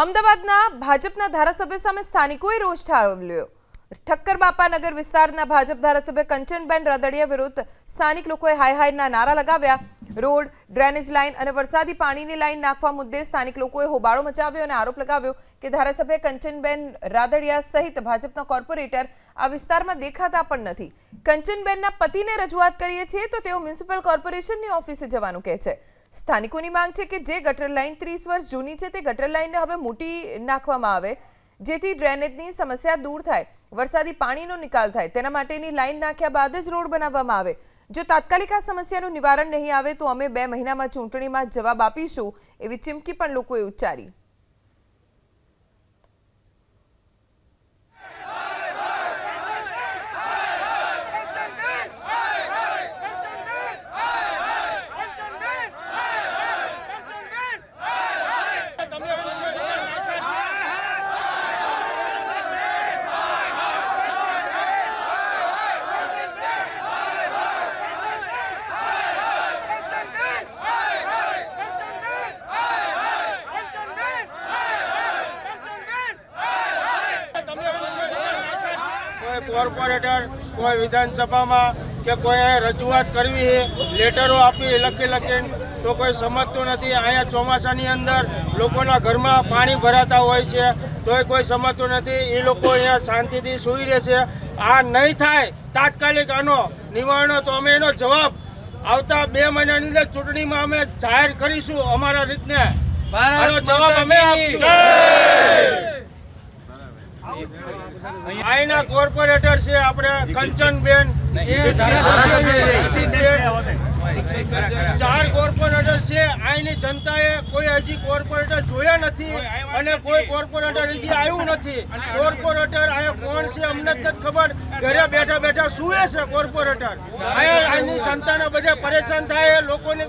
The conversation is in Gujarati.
અમદાવાદના ભાજપના ધારાસભ્ય સામે સ્થાનિકોએ રોષ ઠાલવ્યો. ઠક્કર બાપાનગર વિસ્તારના ભાજપ ધારાસભ્ય કંચનબેન રાદડિયા વિરુદ્ધ સ્થાનિક લોકોએ હાય હાયના નારા લગાવ્યા. રોડ, ડ્રેનેજ લાઇન અને વરસાદી પાણીની લાઇન નાખવા મુદ્દે સ્થાનિક લોકોએ હોબાળો મચાવ્યો અને આરોપ લગાવ્યો કે ધારાસભ્ય કંચનબેન રાદડિયા સહિત ભાજપના કોર્પોરેટર આ વિસ્તારમાં દેખાતા પણ નથી. કંચનબેનના પતિને રજૂઆત કરીએ છીએ તો તેઓ મ્યુનિસિપલ કોર્પોરેશનની ઓફિસે જવાનું કહે છે. સ્થાનિકોની માંગ છે કે જે ગટર લાઇન ત્રીસ વર્ષ જૂની છે તે ગટર લાઇનને હવે મોટી નાખવામાં આવે, જેથી ડ્રેનેજની સમસ્યા દૂર થાય, વરસાદી પાણીનો નિકાલ થાય. તેના માટેની લાઇન નાખ્યા બાદ જ રોડ બનાવવામાં આવે. જો તાત્કાલિક આ સમસ્યાનું નિવારણ નહીં આવે તો અમે બે મહિનામાં ચૂંટણીમાં જવાબ આપીશું એવી ચીમકી પણ લોકોએ ઉચ્ચારી. કોઈ કોર્પોરેટર કોઈ વિધાનસભામાં કે કોઈ રજૂઆત કરવી લેટરો આપી લખી લખીને તો કોઈ સમજતું નથી. અહીંયા ચોમાસાની અંદર લોકોના ઘરમાં પાણી ભરાતા હોય છે તોય કોઈ સમજતું નથી. એ લોકો અહીંયા શાંતિથી સૂઈ રહેશે આ નહીં થાય તાત્કાલિક આનો નિવારણો તો અમે એનો જવાબ આવતા બે મહિનાની અંદર ચૂંટણીમાં અમે જાહેર કરીશું અમારા રીતને. જવાબ અમે આપશું. અહીંના કોર્પોરેટર છે, આપણે કંચનબેન. ચાર કોર્પોરેટર છે, અહીંની જનતાએ કોઈ હજી કોર્પોરેટર જોયા નથી અને કોઈ કોર્પોરેટર હજી આવ્યું નથી. કોર્પોરેટર અહીંયા કોણ છે, અમને જ ખબર. ઘરે બેઠા બેઠા સુવે છે કોર્પોરેટર. અહીંયા અહીંની જનતાને બધા પરેશાન થાય લોકોને